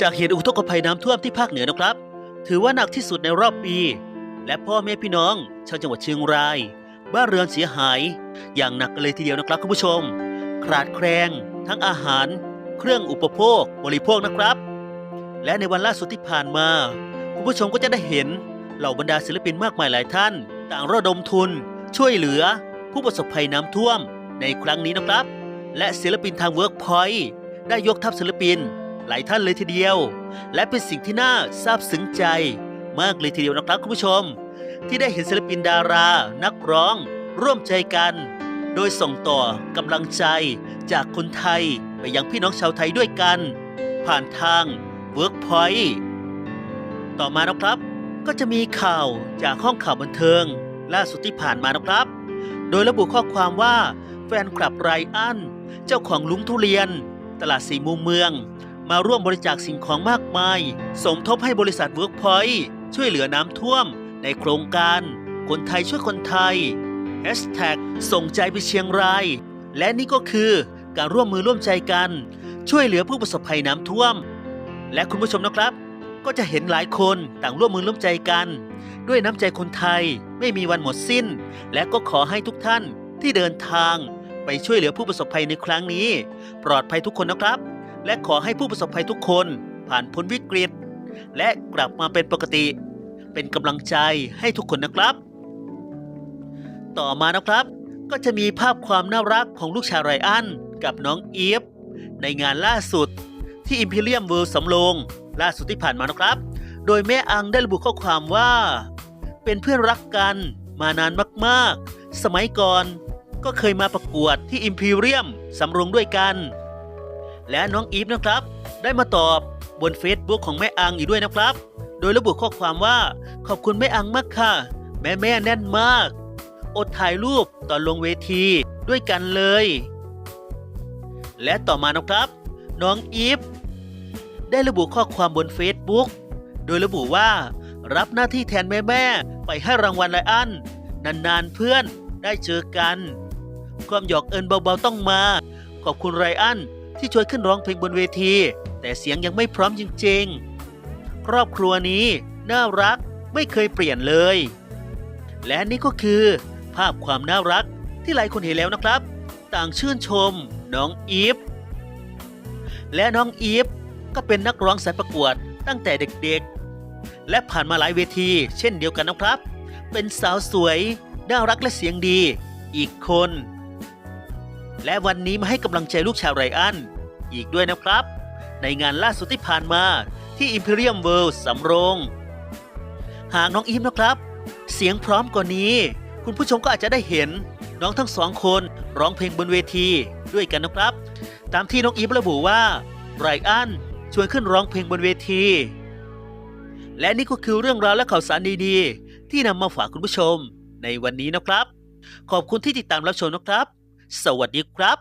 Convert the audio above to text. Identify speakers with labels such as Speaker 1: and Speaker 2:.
Speaker 1: จากเหตุอุทกภัยน้ำท่วมที่ภาคเหนือนะครับ ถือว่าหนักที่สุดในรอบปี และพ่อแม่พี่น้อง ชาวจังหวัดเชียงราย บ้านเรือนเสียหาย อย่างหนักเลยทีเดียวนะครับคุณผู้ชม ขาดแคลนทั้งอาหาร เครื่องอุปโภค บริโภคนะครับ และในวันล่าสุดที่ผ่านมา คุณผู้ชมก็จะได้เห็นเหล่าบรรดาศิลปินมากมายหลายท่าน ต่างระดมทุน ช่วยเหลือ ผู้ประสบภัยน้ำท่วมในครั้งนี้นะครับ และศิลปินทางเวิร์กพอยต์ได้ยกทัพศิลปิน หลายท่านเลยทีเดียว และเป็นสิ่งที่น่าซาบซึ้งใจ มากเลยทีเดียวนะครับคุณผู้ชม ที่ได้เห็นศิลปินดารา นักร้อง ร่วมใจกัน โดยส่งต่อกำลังใจจากคนไทยไปยังพี่น้องชาวไทยด้วยกัน ผ่านทาง Workpoint ต่อมานะครับก็จะมีข่าวจากห้องข่าวบันเทิง ล่าสุดที่ผ่านมานะครับ โดยระบุข้อความว่าแฟนคลับไรอัน เจ้าของลุงทุเรียน ตลาดสีมุมเมือง มาร่วมบริจาคสิ่งของมากมาย สมทบให้บริษัท Workpoint ช่วยเหลือน้ำท่วม ในโครงการ คนไทยช่วยคนไทย Hashtag ส่งใจไปเชียงราย และนี่ก็คือการร่วมมือร่วมใจกัน ช่วยเหลือผู้ประสบภัยน้ำท่วม และคุณผู้ชมนะครับ ก็จะเห็นหลายคนต่างร่วมมือร่วมใจกัน ด้วยน้ำใจคนไทยไม่มีวันหมดสิ้น และก็ขอให้ทุกท่านที่เดินทาง ไปช่วยเหลือผู้ประสบภัยในครั้งนี้ ปลอดภัยทุกคนนะครับ และขอให้ผู้ประสบภัยทุกคนผ่านพ้นวิกฤต และกลับมาเป็นปกติ เป็นกำลังใจให้ทุกคนนะครับ ต่อมานะครับ ก็จะมีภาพความน่ารักของลูกชายไรอันกับน้องอีฟในงานล่าสุดที่ Imperium World สำโรงล่าสุดที่ผ่านมานะครับ โดยแม่อังได้ระบุข้อความว่า เป็นเพื่อนรักกันมานานมาก ๆ สมัยก่อนก็เคยมาประกวดที่ Imperium สำโรงด้วยกัน และน้องอีฟนะครับ ได้มาตอบบน Facebook ของแม่อังอีกด้วยนะครับ โดยระบุข้อความว่า ขอบคุณแม่อังมากค่ะ แม่แม่แน่นมาก อดถ่ายรูปตอนลงเวทีด้วยกันเลย และต่อมานะครับ น้องอีฟได้ระบุข้อความบน Facebook โดยระบุว่า รับหน้าที่แทนแม่แม่ไปให้รางวัลไลอันนานๆเพื่อนได้เจอกัน ความหยอกเอินเบาๆต้องมา ขอบคุณไรอัน ที่ช่วยขึ้นร้องเพลงบนเวที แต่เสียงยังไม่พร้อมจริงๆ ครอบครัวนี้น่ารักไม่เคยเปลี่ยนเลย และนี่ก็คือ ภาพความน่ารักที่หลายคนเห็นแล้วนะครับ ต่างชื่นชมน้องอีฟและน้องอีฟก็เป็นนักร้องสายประกวดตั้งแต่เด็กๆ และผ่านมาหลายเวที เช่นเดียวกันนะครับ เป็นสาวสวย น่ารักและเสียงดี อีกคน และวันนี้มาให้กำลังใจลูกชาวไรอัน อีกด้วยนะครับ ในงานล่าสุดที่ผ่านมาที่ Imperium World สำโรง หากน้องอีฟนะครับ เสียงพร้อมกว่านี้ คุณผู้ชมก็อาจจะได้เห็นน้องทั้งสองคนร้องเพลงบนเวทีด้วยกันนะครับ ตามที่น้องอีฟระบุว่าไรอันชวนขึ้นร้องเพลงบนเวที และนี่ก็คือเรื่องราวและข่าวสารดีๆ ที่นำมาฝากคุณผู้ชมในวันนี้นะครับ ขอบคุณที่ติดตามรับชมนะครับ สวัสดีครับ